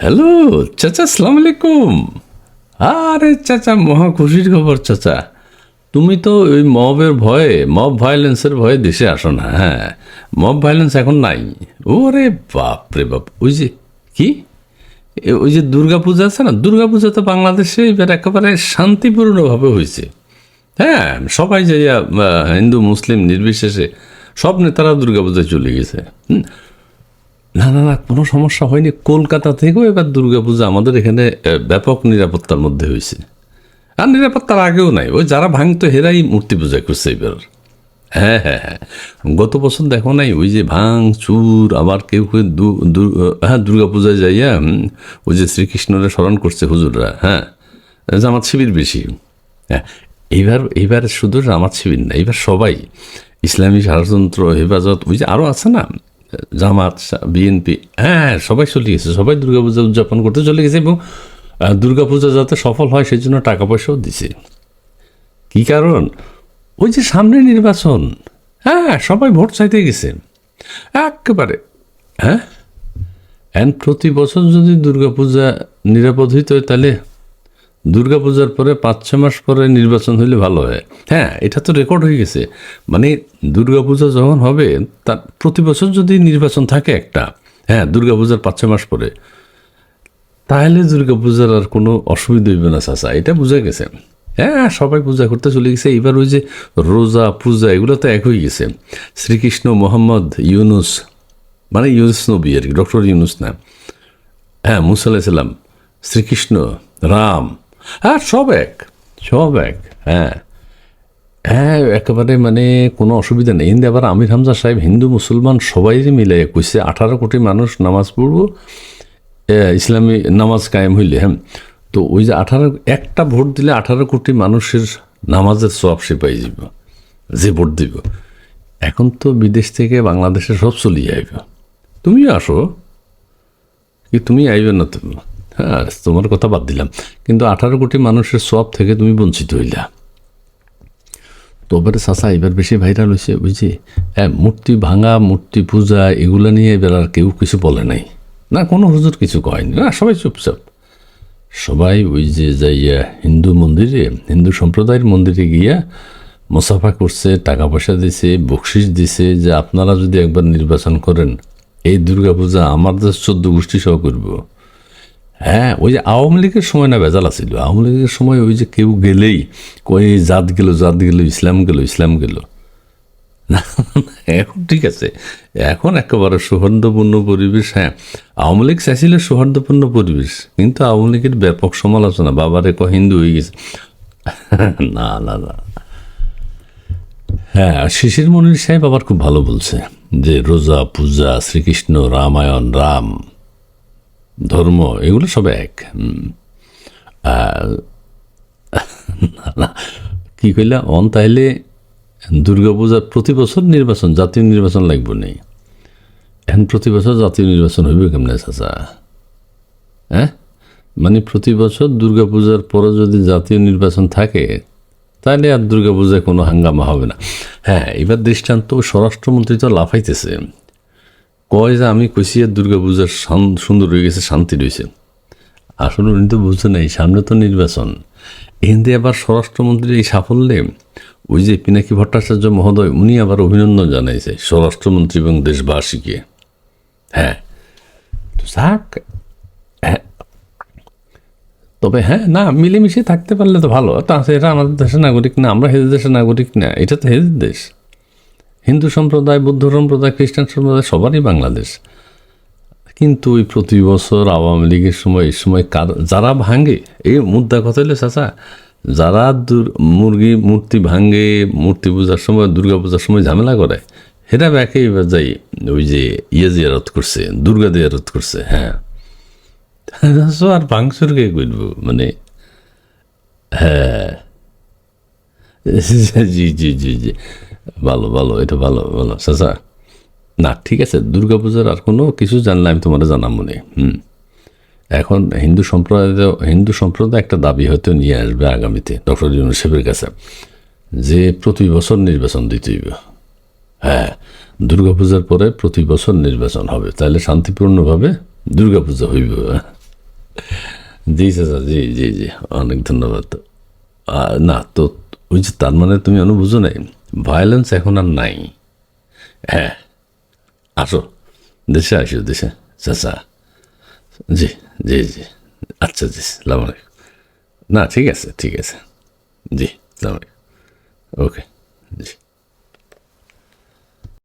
Hello চাচা, আসসালামু আলাইকুম। আরে চাচা, মহা খুশির খবর, চাচা। তুমি তো ওই মবের ভয়ে, মব ভায়োলেন্সের ভয়ে দেশে আসো না হ্যাঁ? মব ভায়োলেন্স এখন নাই। ওরে বাপ রে বাপ, ওই যে কি? ওই যে দুর্গা পূজা আছে না? দুর্গা পূজা তো বাংলাদেশে এবার একেবারে শান্তিপূর্ণভাবে হয়েছে। হ্যাঁ সবাই যে হিন্দু, মুসলিম নির্বিশেষে সব নেতারা দুর্গা পূজায় চলে গেছে। হুম। না না না, কোনো সমস্যা হয়নি। কলকাতা থেকেও এবার দুর্গাপূজা আমাদের এখানে ব্যাপক নিরাপত্তার মধ্যে হয়েছে। আর নিরাপত্তার আগেও নাই। ওই যারা ভাঙতো হেরাই মূর্তি পূজা করছে এবার। হ্যাঁ হ্যাঁ হ্যাঁ। গত বছর দেখো নাই, ওই যে ভাঙ, চুর, আবার কেউ কেউ হ্যাঁ দুর্গাপূজায় যাইয়া ওই যে শ্রীকৃষ্ণরে স্মরণ করছে হুজুররা হ্যাঁ। জামাত শিবির বেশি। হ্যাঁ এবার এইবার শুধু জামাত শিবির না এবার সবাই, ইসলামী সারতন্ত্র হেফাজত, ওই যে আরও আছে না? জামাত, বিএনপি হ্যাঁ সবাই চলে গেছে। সবাই দুর্গাপূজা উদযাপন করতে চলে গেছে এবং দুর্গাপূজা যাতে সফল হয় সেই জন্য টাকা পয়সাও দিছে। কি কারণ? ওই যে সামনে নির্বাচন হ্যাঁ সবাই ভোট চাইতে গেছে। একেবারে হ্যাঁ? এন্ড প্রতি বছর যদি দুর্গাপূজা নিরাপদ হইতে তাহলে দুর্গাপূজার পরে পাঁচ ছ মাস পরে নির্বাচন হইলে ভালো হয়। হ্যাঁ এটা তো রেকর্ড হয়ে গেছে। মানে দুর্গাপূজা যখন হবে, তার প্রতি বছর যদি নির্বাচন থাকে একটা হ্যাঁ দুর্গাপূজার পাঁচ ছ মাস পরে, তাহলে দুর্গাপূজার আর কোনো অসুবিধা হইবে না, চাচা। এটা বুঝা গেছে। হ্যাঁ সবাই পূজা করতে চলে গেছে। এবার ওই যে রোজা, পূজা, এগুলো তো এক হয়ে গেছে। শ্রীকৃষ্ণ মোহাম্মদ ইউনুস মানে ইউনুস নবী আর কি, ডক্টর ইউনুস না। হ্যাঁ মুসা আলাইসাল্লাম শ্রীকৃষ্ণ, রাম হ্যাঁ সব এক সব এক হ্যাঁ। হ্যাঁ একেবারে মানে কোনো অসুবিধা নেই। হিন্দু আবার আমির হামজা সাহেব হিন্দু, মুসলমান সবাই মিলে কইছে, আঠারো কোটি মানুষ নামাজ পড়ব ইসলামী নামাজ কায়েম হইলে হ্যাঁ। তো ওই যে আঠারো, একটা ভোট দিলে আঠারো কোটি মানুষের নামাজের সব সে পাই যাব যে ভোট দিব। এখন তো বিদেশ থেকে বাংলাদেশে সব চলিয়ে আইব। তুমিও আসো, কি তুমি আইবে না তুমি? হ্যাঁ তোমার কথা বাদ দিলাম। কিন্তু আঠারো কোটি মানুষের সব থেকে তুমি বঞ্চিত হইলা। তো এবারে চাচা এবার বেশি ভাইরাল হয়েছে বুঝছি হ্যাঁ মূর্তি ভাঙা, মূর্তি পূজা, এগুলো নিয়ে এবার আর কেউ কিছু বলে নাই। না, কোনো হুজুর কিছু কয়নি। না, সবাই চুপচাপ। সবাই ওই যে যাইয়া হিন্দু মন্দিরে, হিন্দু সম্প্রদায়ের মন্দিরে গিয়া মোসাফা করছে টাকা পয়সা দিছে বকশিস দিছে যে আপনারা যদি একবার নির্বাচন করেন, এই দুর্গাপূজা আমাদের চোদ্দ গোষ্ঠী সহ করব। হ্যাঁ ওই যে আওয়ামী লীগের সময় না ভেজাল ছিল আওয়ামী লীগের সময় ওই যে কেউ গেলেই কই জাত গেল জাত গেল, ইসলাম গেল ইসলাম গেল। না, এখন ঠিক আছে। এখন একেবারে সৌহার্দ্যপূর্ণ পরিবেশ হ্যাঁ। আওয়ামী লীগ চাইছিল সৌহার্দ্যপূর্ণ পরিবেশ, কিন্তু আওয়ামী লীগের ব্যাপক সমালোচনা, বাবারে ক হিন্দু হয়ে গেছে? না না না। হ্যাঁ শিশির মনির সাহেব আবার খুব ভালো বলছে, যে রোজা, পূজা, শ্রীকৃষ্ণ, রামায়ণ, রাম। ধর্ম, এগুলো সব এক। কি কইলা, অন তাইলে দুর্গাপূজার প্রতি বছর নির্বাচন, জাতীয় নির্বাচন লাগবে নেই। এখন প্রতি বছর জাতীয় নির্বাচন হইবে কেমনে, চাচা? হ্যাঁ? মানে প্রতি বছর দুর্গাপূজার পরে যদি জাতীয় নির্বাচন থাকে তাহলে আর দুর্গাপূজায় কোনো হাঙ্গামা হবে না। হ্যাঁ এবার দৃষ্টান্ত স্বরাষ্ট্রমন্ত্রী তো লাফাইতেছে। কয় যে আমি কইছি আর দুর্গাপূজার শান- সুন্দর হয়ে গেছে, শান্তি রয়েছে। আসলে উনি তো বুঝতে নেই, সামনে তো নির্বাচন। হিন্দি আবার স্বরাষ্ট্রমন্ত্রীর এই সাফল্যে ওই যে পিনাকি ভট্টাচার্য মহোদয়, উনি আবার অভিনন্দন জানাইছে স্বরাষ্ট্রমন্ত্রী এবং দেশবাসীকে। হ্যাঁ। তো যাক হ্যাঁ। তবে হ্যাঁ না, মিলেমিশে থাকতে পারলে তো ভালো। তা, এটা আমাদের দেশের নাগরিক না, আমরা হেদের দেশের নাগরিক না, এটা তো হেদের দেশ। হিন্দু সম্প্রদায়, বৌদ্ধ সম্প্রদায়, খ্রিস্টান সম্প্রদায় সবারই বাংলাদেশ। কিন্তু ওই প্রতি বছর আওয়ামী লীগের সময়, এই সময় কার- যারা ভাঙে, এই মুদ্রা কথা হলে চাচা, যারা মুরগি মূর্তি ভাঙে, মূর্তি পূজার সময়, দুর্গা পূজার সময় ঝামেলা করে সেটা ব্যাকে এবার যাই, ওই যে ইয়ে জিয়ারত করছে, দুর্গা জিয়ারত করছে হ্যাঁ। আর ভাঙচুর কে মানে হ্যাঁ। জি জি জি জি। ভালো ভালো, এটা ভালো ভালো। চাচা, না, ঠিক আছে, দুর্গাপূজার আর কোনো কিছু জানলে আমি তোমার জানাম মনে হুম। এখন হিন্দু সম্প্রদায় হিন্দু সম্প্রদায় একটা দাবি হয়তো নিয়ে আসবে আগামীতে, ডক্টর ইউনুসেফের কাছে, যে প্রতি বছর নির্বাচন দিতে হইবে। হ্যাঁ দুর্গাপূজার পরে প্রতি বছর নির্বাচন হবে, তাহলে শান্তিপূর্ণভাবে দুর্গাপূজা হইবে। জি, চাচা, জি জি জি, অনেক ধন্যবাদ। না, তো যে তার মানে তুমি অনু বুঝো নাই ভায়োলেন্স এখন আর নাই। হ্যাঁ আসো, দেশে আসো, দেশে, চাচা। জি জি জি আচ্ছা জি, সালাম আলাইকুম। না, ঠিক আছে ঠিক আছে। জি, সালাম আলাইকুম। ওকে, জি।